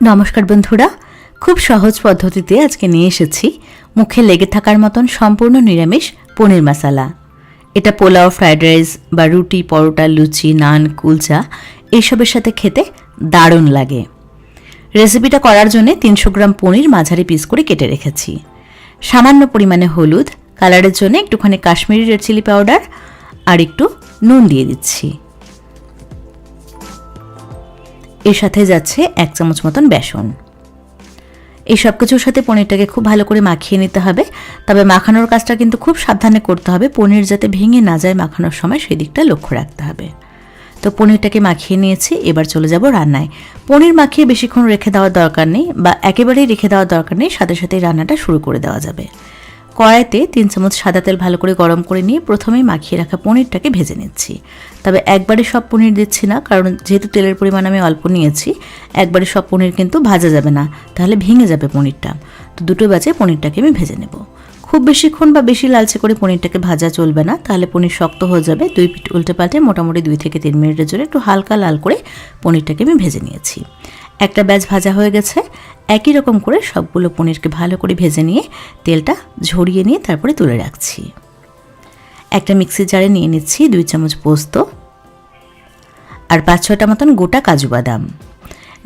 নমস্কার বন্ধুরা, খুব সহজ পদ্ধতিতে আজকে নিয়ে এসেছি মুখে লেগে থাকার মতন সম্পূর্ণ নিরামিষ পনির মশালা। এটা পোলাও, ফ্রাইড রাইস বা রুটি, পরোটা, লুচি, নান, কুলচা, এইসবের সাথে খেতে দারুণ লাগে। রেসিপিটা করার জন্য তিনশো গ্রাম পনির মাঝারি পিস করে কেটে রেখেছি। সামান্য পরিমাণে হলুদ কালারের জন্য একটুখানি কাশ্মীরি রেড চিলি পাউডার আর একটু নুন দিয়ে দিচ্ছি। এর সাথে যাচ্ছে এক চামচ মতন বেসন। এই সব কিছুর সাথে পনিরটাকে খুব ভালো করে মাখিয়ে নিতে হবে। তবে মাখানোর কাজটা কিন্তু খুব সাবধানে করতে হবে। পনির যাতে ভেঙে না যায় মাখানোর সময় সেই দিকটা লক্ষ্য রাখতে হবে। তো পনিরটাকে মাখিয়ে নিয়েছি, এবার চলে যাব রান্নায়। পনির মাখিয়ে বেশিক্ষণ রেখে দেওয়ার দরকার নেই বা একেবারেই রেখে দেওয়ার দরকার নেই, সাথে সাথে রান্নাটা শুরু করে দেওয়া যাবে। কড়াইতে তিন চামচ সাদা তেল ভালো করে গরম করে নিয়ে প্রথমেই মাখিয়ে রাখা পনিরটাকে ভেজে নিচ্ছি। তবে একবারে সব পনির দিচ্ছি না, কারণ যেহেতু তেলের পরিমাণ আমি অল্প নিয়েছি, একবারে সব পনির কিন্তু ভাজা যাবে না, তাহলে ভেঙে যাবে পনিরটা। তো দুটো বাজে পনিরটাকে আমি ভেজে নেব। খুব বেশিক্ষণ বা বেশি লালচে করে পনিরটাকে ভাজা চলবে না, তাহলে পনির শক্ত হয়ে যাবে, দুই পিঠ উল্টে পাল্টে মোটামুটি দুই থেকে তিন মিনিটের জন্য একটু হালকা লাল করে পনিরটাকে আমি ভেজে নিয়েছি। একটা ব্যাচ ভাজা হয়ে গেছে। একই রকম করে সবগুলো পনিরকে ভালো করে ভেজে নিয়ে তেলটা ঝরিয়ে নিয়ে তারপরে তুলে রাখছি। একটা মিক্সি জারে নিয়ে নিচ্ছি দুই চামচ পোস্ত আর পাঁচ ছটা মতন গোটা কাজু বাদাম।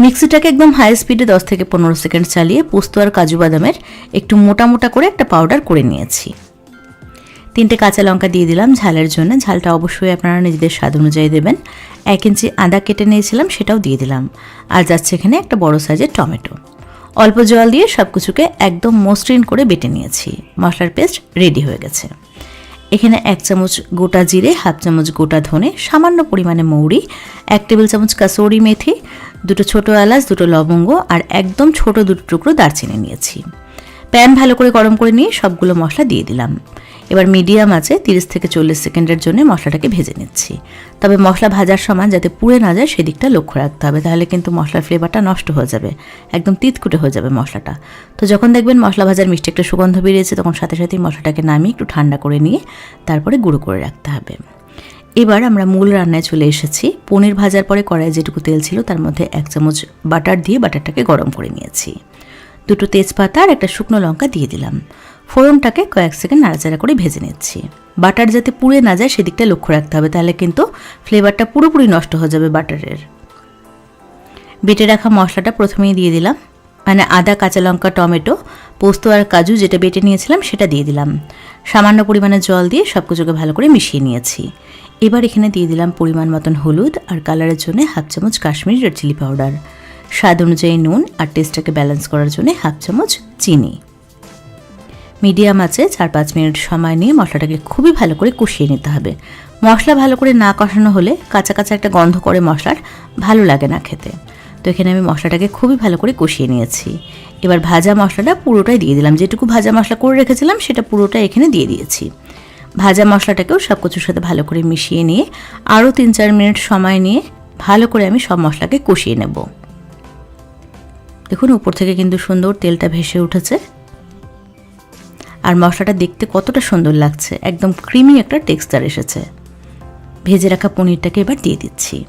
মিক্সিটাকে একদম হাই স্পিডে দশ থেকে পনেরো সেকেন্ড চালিয়ে পোস্ত আর কাজু বাদামের একটু মোটা মোটা করে একটা পাউডার করে নিয়েছি। তিনটে কাঁচা লঙ্কা দিয়ে দিলাম ঝালের জন্য। ঝালটা অবশ্যই আপনারা নিজেদের স্বাদ অনুযায়ী দেবেন। এক ইঞ্চি আদা কেটে নিয়েছিলাম, সেটাও দিয়ে দিলাম। আর যাচ্ছে এখানে একটা বড় সাইজের টমেটো। অল্প জল দিয়ে সব কিছুকে একদম মসৃণ করে বেটে নিয়েছি। মশলার পেস্ট রেডি হয়ে গেছে। এখানে এক চামচ গোটা জিরে, হাফ চামচ গোটা ধনে, সামান্য পরিমাণে মৌরি, এক টেবিল চামচ কাসৌরি মেথি, দুটো ছোটো এলাচ, দুটো লবঙ্গ আর একদম ছোট দুটো টুকরো দারচিনি নিয়েছি। প্যান ভালো করে গরম করে নিয়ে সবগুলো মশলা দিয়ে দিলাম। এবার মিডিয়াম আছে, তিরিশ থেকে চল্লিশ সেকেন্ডের জন্য মশলাটাকে ভেজে নিচ্ছি। তবে মশলা ভাজার সময় যাতে পুড়ে না যায়, সেদিকটা লক্ষ্য রাখতে হবে, তাহলে কিন্তু মশলার ফ্লেভারটা নষ্ট হয়ে যাবে, একদম তিতকুটে হয়ে যাবে মশলাটা। তো যখন দেখবেন মশলা ভাজার মিষ্টি একটা সুগন্ধ বেরিয়েছে, তখন সাথে সাথেই মশলাটাকে নামিয়ে একটু ঠান্ডা করে নিয়ে তারপরে গুঁড়ো করে রাখতে হবে। এবার আমরা মূল রান্নায় চলে এসেছি। পনির ভাজার পরে কড়াই যেটুকু তেল ছিল, তার মধ্যে এক চামচ বাটার দিয়ে বাটারটাকে গরম করে নিয়েছি। দুটো তেজপাতা আর একটা শুকনো লঙ্কা দিয়ে দিলাম। ফোড়নটাকে কয়েক সেকেন্ড নাড়াচাড়া করে ভেজে নিচ্ছি। বাটার যাতে পুড়ে না যায় সেদিকটা লক্ষ্য রাখতে হবে, তাহলে কিন্তু ফ্লেভারটা পুরোপুরি নষ্ট হয়ে যাবে বাটারের। বেটে রাখা মশলাটা প্রথমেই দিয়ে দিলাম। মানে আদা, কাঁচা লঙ্কা, টমেটো, পোস্ত আর কাজু যেটা বেটে নিয়েছিলাম সেটা দিয়ে দিলাম। সামান্য পরিমাণে জল দিয়ে সব কিছুকে ভালো করে মিশিয়ে নিয়েছি। এবার এখানে দিয়ে দিলাম পরিমাণ মতন হলুদ আর কালারের জন্য হাফ চামচ কাশ্মীরি রেড চিলি পাউডার স্বাদ অনুযায়ী নুন আর টেস্টটাকে ব্যালেন্স করার জন্য হাফ চামচ চিনি। মিডিয়াম আছে, চার পাঁচ মিনিট সময় নিয়ে মশলাটাকে খুবই ভালো করে কষিয়ে নিতে হবে। মশলা ভালো করে না কষানো হলে কাঁচা কাঁচা একটা গন্ধ করে মশলার ভালো লাগে না খেতে। তো এখানে আমি মশলাটাকে খুবই ভালো করে কষিয়ে নিয়েছি। এবার ভাজা মশলাটা পুরোটাই দিয়ে দিলাম। যেটুকু ভাজা মশলা করে রেখেছিলাম, সেটা পুরোটা এখানে দিয়ে দিয়েছি। ভাজা মশলাটাকেও সব কিছুর সাথে ভালো করে মিশিয়ে নিয়ে আরও তিন চার মিনিট সময় নিয়ে ভালো করে আমি সব মশলাকে কষিয়ে নেব। দেখুন, উপর থেকে কিন্তু সুন্দর তেলটা ভেসে উঠেছে। আর মশলাটা দেখতে কতটা সুন্দর লাগছে। একদম ক্রিমি একটা টেক্সচার এসেছে। ভেজে রাখা পনিরটাকে এবার দিয়ে দিচ্ছি।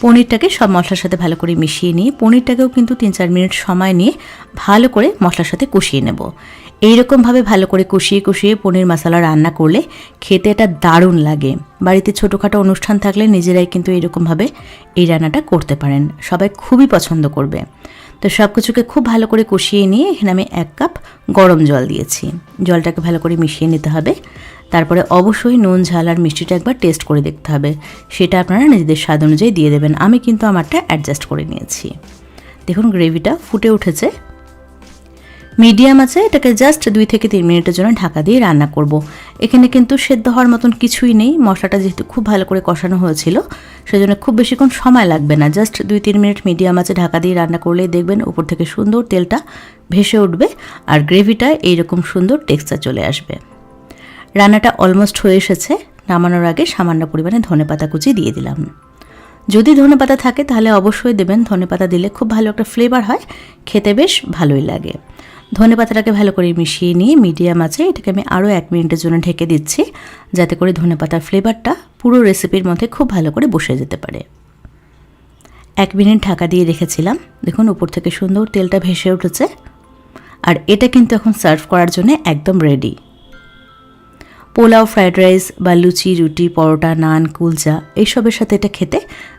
পনিরটাকে সব মশলার সাথে ভালো করে মিশিয়ে নিয়ে, পনিরটাকেও কিন্তু তিন চার মিনিট সময় নিয়ে ভালো করে মশলার সাথে কষিয়ে নেব। এইরকমভাবে ভালো করে কষিয়ে কষিয়ে পনির মশলা রান্না করলে খেতে এটা দারুণ লাগে। বাড়িতে ছোটোখাটো অনুষ্ঠান থাকলে নিজেরাই কিন্তু এরকমভাবে এই রান্নাটা করতে পারেন। সবাই খুবই পছন্দ করবে। তো সব কিছুকে খুব ভালো করে কষিয়ে নিয়ে এখানে আমি এক কাপ গরম জল দিয়েছি। জলটাকে ভালো করে মিশিয়ে নিতে হবে। তারপরে অবশ্যই নুন, ঝাল আর মিষ্টিটা একবার টেস্ট করে দেখতে হবে। সেটা আপনারা নিজেদের স্বাদ অনুযায়ী দিয়ে দেবেন। আমি কিন্তু আমারটা অ্যাডজাস্ট করে নিয়েছি। দেখুন, গ্রেভিটা ফুটে উঠেছে। মিডিয়াম আছে, এটাকে জাস্ট দুই থেকে তিন মিনিটের জন্য ঢাকা দিয়ে রান্না করব। এখানে কিন্তু সেদ্ধ হওয়ার মতন কিছুই নেই, মশলাটা যেহেতু খুব ভালো করে কষানো হয়েছিল, সেজন্য খুব বেশিক্ষণ সময় লাগবে না। জাস্ট দুই তিন মিনিট মিডিয়াম আছে, ঢাকা দিয়ে রান্না করলেই দেখবেন উপর থেকে সুন্দর তেলটা ভেসে উঠবে আর গ্রেভিটা এইরকম সুন্দর টেক্সচার চলে আসবে। রান্নাটা অলমোস্ট হয়ে এসেছে, নামানোর আগে সামান্য পরিমাণে ধনে পাতা কুচি দিয়ে দিলাম। যদি ধনে পাতা থাকে তাহলে অবশ্যই দেবেন, ধনে পাতা দিলে খুব ভালো একটা ফ্লেভার হয়, খেতে বেশ ভালোই লাগে। ধনে পাতাটাকে ভালো করে মিশিয়ে নিয়ে মিডিয়াম আছে, এটাকে আমি আরও এক মিনিটের জন্য ঢেকে দিচ্ছি, যাতে করে ধনে পাতার ফ্লেভারটা পুরো রেসিপির মধ্যে খুব ভালো করে বসে যেতে পারে। এক মিনিট ঢাকা দিয়ে রেখেছিলাম। দেখুন, উপর থেকে সুন্দর তেলটা ভেসে উঠেছে। আর এটা কিন্তু এখন সার্ভ করার জন্য একদম রেডি পোলাও ফ্রায়েড রাইস বা লুচি, রুটি, পরোটা, নান, কুলচা, এইসবের সাথে এটা খেতে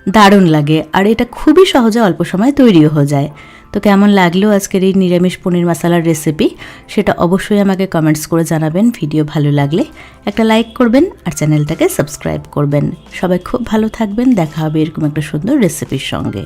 দারুণ লাগে। আর এটা খুবই সহজে অল্প সময় তৈরিও হয়ে যায়। তো কেমন লাগল আজকের এই নিরামিষ পনির মশালার রেসিপি সেটা অবশ্যই আমাকে কমেন্টস করে জানাবেন ভিডিও ভালো লাগলে। একটা লাইক করবেন আর চ্যানেলটাকে সাবস্ক্রাইব করবেন। সবাই খুব ভালো থাকবেন, দেখা হবে এরকম একটা সুন্দর রেসিপির সঙ্গে।